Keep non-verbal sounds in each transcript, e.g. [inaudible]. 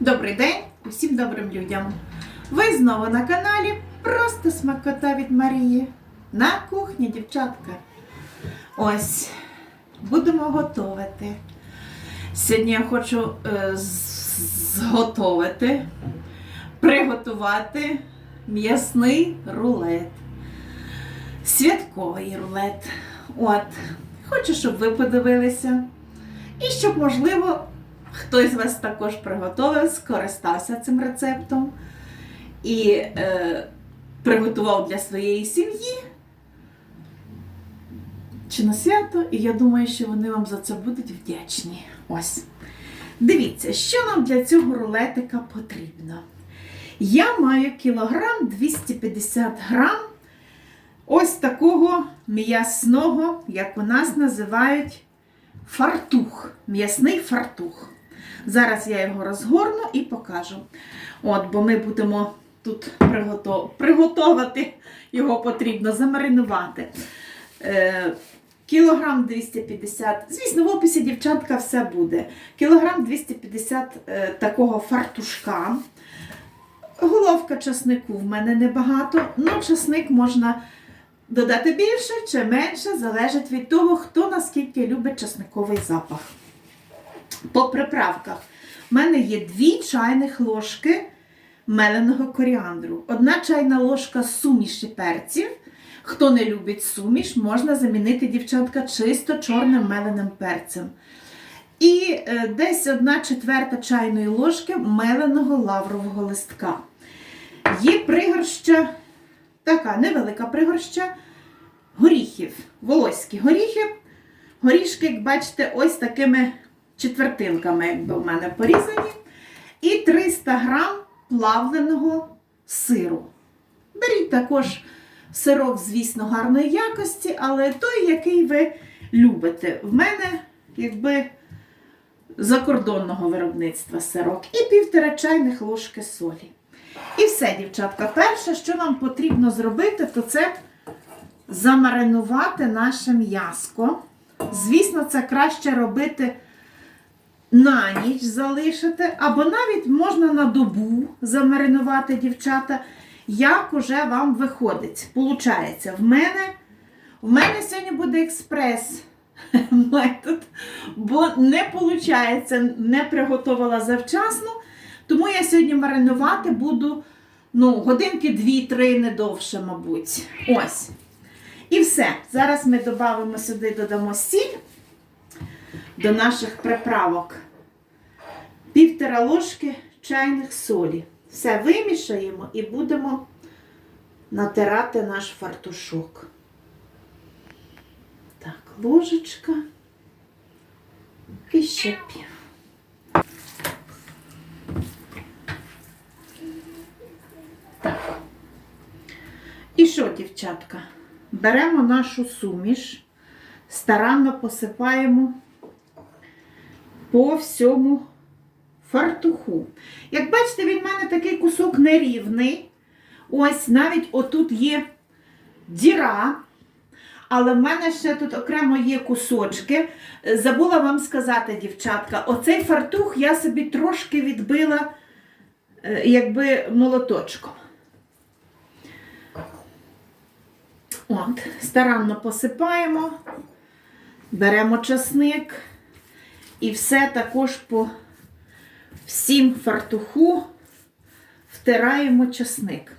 Добрий день усім добрим людям. Ви знову на каналі Просто смакота від Марії. На кухні, дівчатка. Ось, будемо готувати. Сьогодні я хочу е, зготовити, приготувати м'ясний рулет. Святковий рулет. От. Хочу, щоб ви подивилися. І щоб, можливо, хтось з вас також приготував, скористався цим рецептом і е, приготував для своєї сім'ї чи на свято, і я думаю, що вони вам за це будуть вдячні. Ось. Дивіться, що нам для цього рулетика потрібно. Я маю кілограм 250 грам ось такого м'ясного, як у нас називають, фартух, м'ясний фартух. Зараз я його розгорну і покажу. От, бо ми будемо тут приготов... приготувати, його потрібно замаринувати. Е, кілограм 250, звісно, в описі дівчатка все буде. Кілограм 250 е, такого фартушка. Головка часнику в мене небагато, але часник можна додати більше чи менше, залежить від того, хто наскільки любить часниковий запах. По приправках в мене є 2 чайних ложки меленого коріандру, одна чайна ложка суміші перців. Хто не любить суміш, можна замінити дівчатка чисто чорним меленим перцем. І е, десь одна четверта чайної ложки меленого лаврового листка. Є пригорща, така невелика пригорща горіхів, волоські горіхи. Горішки, як бачите, ось такими четвертинками, якби в мене порізані. І 300 грам плавленого сиру. Беріть також сирок, звісно, гарної якості, але той, який ви любите. В мене, якби, закордонного виробництва сирок. І півтора чайних ложки солі. І все, дівчатка. Перше, що нам потрібно зробити, то це замаринувати наше м'яско. Звісно, це краще робити на ніч залишити, або навіть можна на добу замаринувати дівчата. Як уже вам виходить? Получається, в мене, в мене сьогодні буде експрес [laughs] метод, бо не виходить, не приготувала завчасно. Тому я сьогодні маринувати буду ну, годинки 2-3, не довше, мабуть. Ось. І все. Зараз ми додамо сюди, додамо сіль до наших приправок. Півтора ложки чайних солі. Все вимішаємо і будемо натирати наш фартушок. Так, ложечка. І ще пів. Так. І що, дівчатка? Беремо нашу суміш, старанно посипаємо по всьому фартуху. Як бачите, він в мене такий кусок нерівний. Ось навіть отут є діра. Але в мене ще тут окремо є кусочки. Забула вам сказати, дівчатка, оцей фартух я собі трошки відбила е, якби молоточком. От, старанно посипаємо, беремо часник і все також по всім фартуху втираємо часник.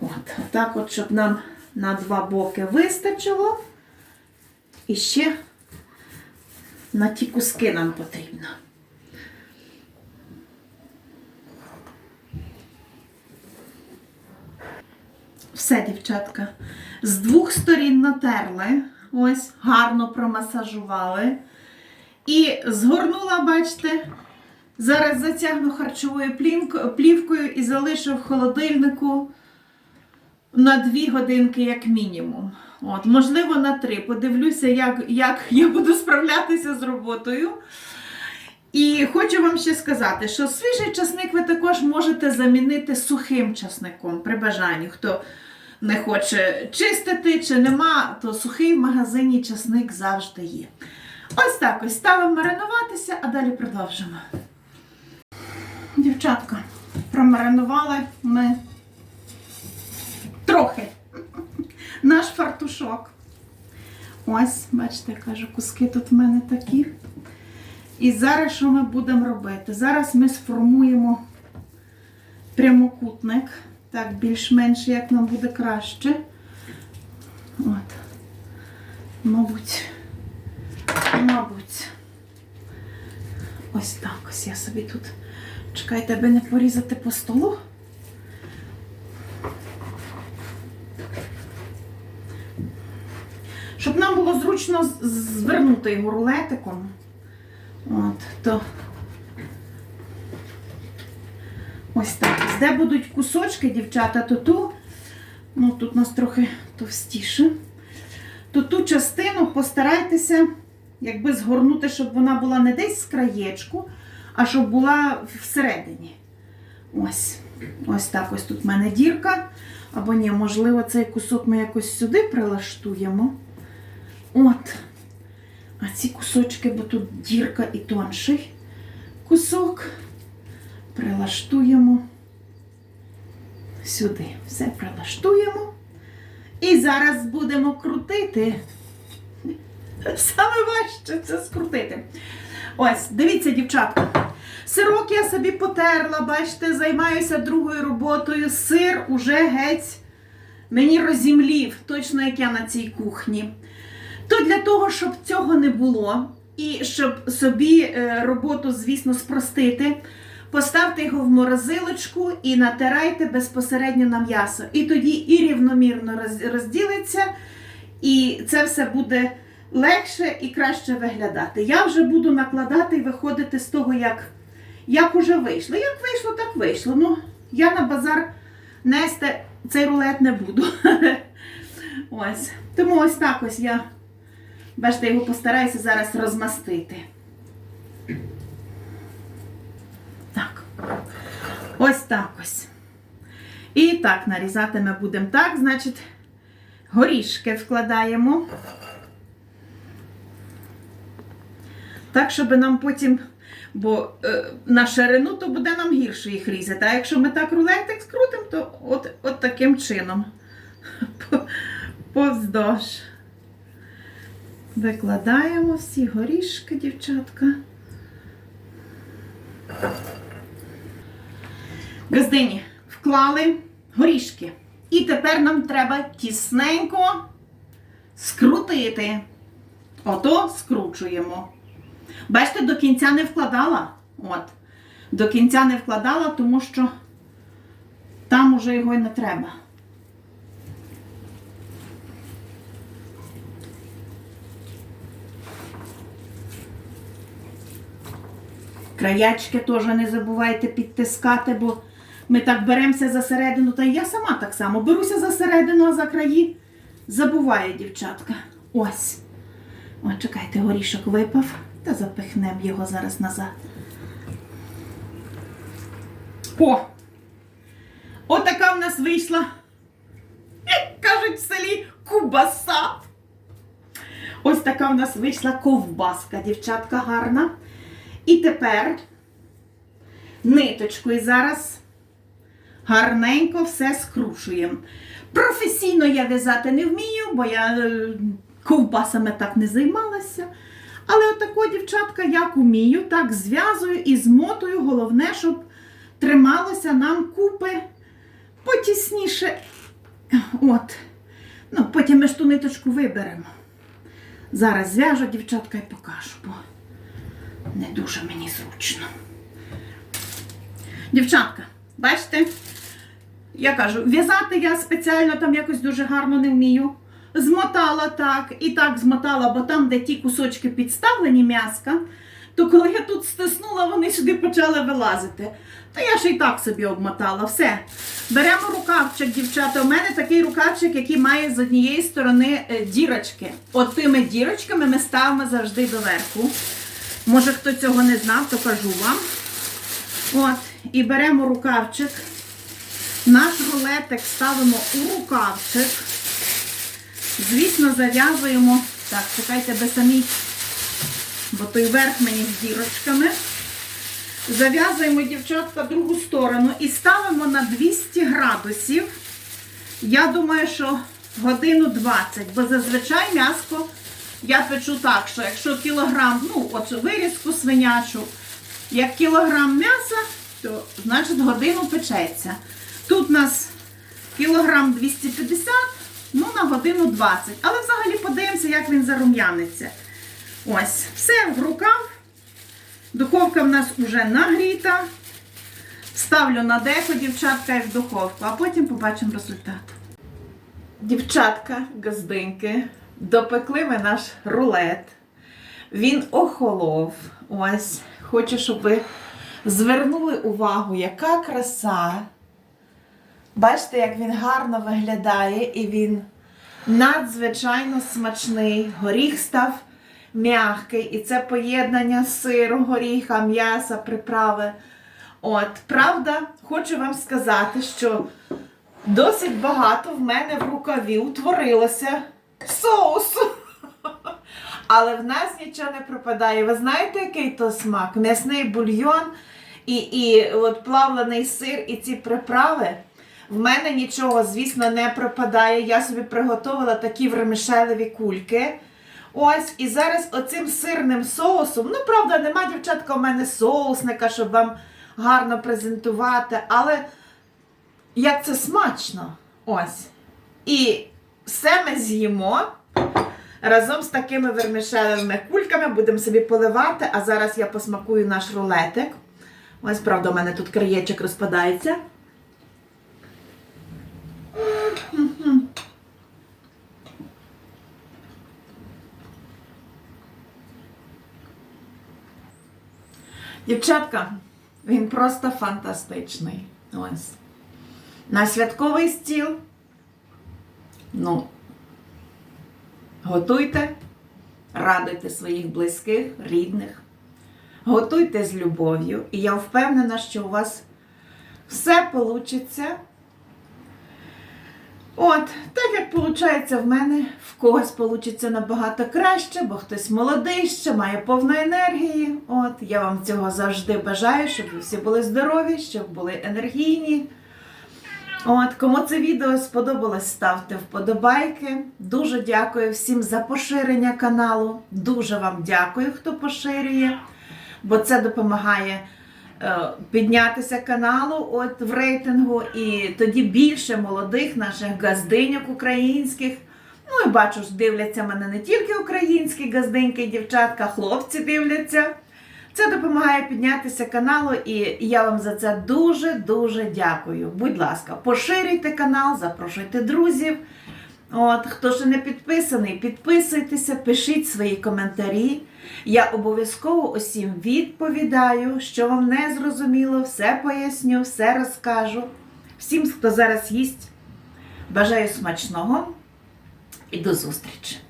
От, так от, щоб нам на два боки вистачило. І ще на ті куски нам потрібно. Все, дівчатка, з двох сторін натерли, ось, гарно промасажували. І згорнула, бачите, зараз затягну харчовою плівкою і залишу в холодильнику на 2 годинки, як мінімум. От, можливо, на 3. Подивлюся, як, як я буду справлятися з роботою. І хочу вам ще сказати, що свіжий часник ви також можете замінити сухим часником при бажанні. Хто не хоче чистити чи нема, то сухий в магазині часник завжди є. Ось так ось ставимо маринуватися, а далі продовжимо. Дівчатка, промаринували ми трохи наш фартушок. Ось, бачите, я кажу, куски тут в мене такі. І зараз що ми будемо робити? Зараз ми сформуємо прямокутник. Так, більш-менш як нам буде краще. От. Мабуть, мабуть. Ось так ось я собі тут. Чекайте, аби не порізати по столу. Щоб нам було зручно звернути його рулетиком. От, то ось так. Де будуть кусочки, дівчата, то ту, ну тут у нас трохи товстіше, то ту частину постарайтеся якби згорнути, щоб вона була не десь з краєчку, а щоб була всередині. Ось. Ось так ось тут в мене дірка. Або ні, можливо, цей кусок ми якось сюди прилаштуємо. От. А ці кусочки, бо тут дірка і тонший кусок, прилаштуємо сюди. Все прилаштуємо. І зараз будемо крутити. Саме важче це скрутити. Ось, дивіться, дівчатка. Сирок я собі потерла, бачите, займаюся другою роботою. Сир уже геть мені розімлів, точно як я на цій кухні. То для того, щоб цього не було, і щоб собі е, роботу, звісно, спростити, поставте його в морозилочку і натирайте безпосередньо на м'ясо. І тоді і рівномірно роз- розділиться, і це все буде легше і краще виглядати. Я вже буду накладати і виходити з того, як, як уже вийшло. Як вийшло, так вийшло. Ну, я на базар нести цей рулет не буду. [laughs] Ось. Тому ось так ось я, бачите, його постараюся зараз розмастити. Так. Ось так ось. І так, нарізати ми будемо так, значить, горішки вкладаємо. Так, щоб нам потім, бо е, на ширину, то буде нам гірше їх різати. А якщо ми так рулетик скрутимо, то от, от таким чином. По- [laughs] Повздовж. Викладаємо всі горішки, дівчатка. Газдині вклали горішки. І тепер нам треба тісненько скрутити. Ото скручуємо. Бачите, до кінця не вкладала. От. До кінця не вкладала, тому що там уже його й не треба. Краячки теж не забувайте підтискати, бо ми так беремося за середину, та я сама так само беруся за середину, а за краї забуває дівчатка. Ось. О, чекайте, горішок випав, та запихнемо його зараз назад. О! Отака в нас вийшла, як кажуть в селі, кубаса. Ось така в нас вийшла ковбаска, дівчатка гарна. І тепер ниточкою зараз гарненько все скрушуємо. Професійно я в'язати не вмію, бо я е, ковбасами так не займалася. Але отако, дівчатка, як умію, так зв'язую і змотую. Головне, щоб трималося нам купи потісніше. От. Ну, потім ми ж ту ниточку виберемо. Зараз зв'яжу, дівчатка, і покажу, бо не дуже мені зручно. Дівчатка, бачите? Я кажу, в'язати я спеціально там якось дуже гарно не вмію. Змотала так і так змотала, бо там, де ті кусочки підставлені м'яска, то коли я тут стиснула, вони сюди почали вилазити. Та я ще й так собі обмотала. Все. Беремо рукавчик, дівчата. У мене такий рукавчик, який має з однієї сторони е, дірочки. От тими дірочками ми ставимо завжди доверху. Може, хто цього не знав, то кажу вам. От, і беремо рукавчик. Наш рулетик ставимо у рукавчик. Звісно, зав'язуємо. Так, чекайте, би самі, бо той верх мені з дірочками. Зав'язуємо, дівчатка, другу сторону і ставимо на 200 градусів. Я думаю, що годину 20, бо зазвичай м'яско я печу так, що якщо кілограм, ну, от вирізку свинячу, як кілограм м'яса, то значить годину печеться. Тут у нас кілограм 250, ну на годину 20. Але взагалі подивимося, як він зарум'яниться. Ось, все в руках. Духовка в нас вже нагріта. Ставлю на деко, дівчатка, як в духовку, а потім побачимо результат. Дівчатка, газдинки, допекли ми наш рулет. Він охолов. Ось, хочу, щоб ви звернули увагу, яка краса. Бачите, як він гарно виглядає, і він надзвичайно смачний. Горіх став м'який, і це поєднання сиру, горіха, м'яса, приправи. От, правда, хочу вам сказати, що досить багато в мене в рукаві утворилося соусу. [laughs] Але в нас нічого не пропадає. Ви знаєте, який то смак? М'ясний бульйон і, і от плавлений сир і ці приправи. В мене нічого, звісно, не пропадає. Я собі приготувала такі вермішелеві кульки. Ось, і зараз оцим сирним соусом, ну, правда, нема, дівчатка, у мене соусника, щоб вам гарно презентувати, але як це смачно. Ось. І все ми з'їмо. Разом з такими вермішелевими кульками будемо собі поливати, а зараз я посмакую наш рулетик. Ось, правда, у мене тут краєчок розпадається. Дівчатка, він просто фантастичний. Ось. На святковий стіл. Ну, готуйте, радуйте своїх близьких, рідних. Готуйте з любов'ю. І я впевнена, що у вас все вийде. От, так як виходить в мене, в когось вийде набагато краще, бо хтось молодий ще має повну енергії. От, я вам цього завжди бажаю, щоб ви всі були здорові, щоб були енергійні. От, кому це відео сподобалось, ставте вподобайки. Дуже дякую всім за поширення каналу. Дуже вам дякую, хто поширює, бо це допомагає піднятися каналу от, в рейтингу, і тоді більше молодих наших газдиньок українських. Ну і бачу, дивляться мене не тільки українські газдиньки дівчатка, хлопці дивляться. Це допомагає піднятися каналу, і я вам за це дуже-дуже дякую. Будь ласка, поширюйте канал, запрошуйте друзів. От, хто ще не підписаний, підписуйтеся, пишіть свої коментарі. Я обов'язково усім відповідаю, що вам не зрозуміло, все поясню, все розкажу. Всім, хто зараз їсть, бажаю смачного і до зустрічі!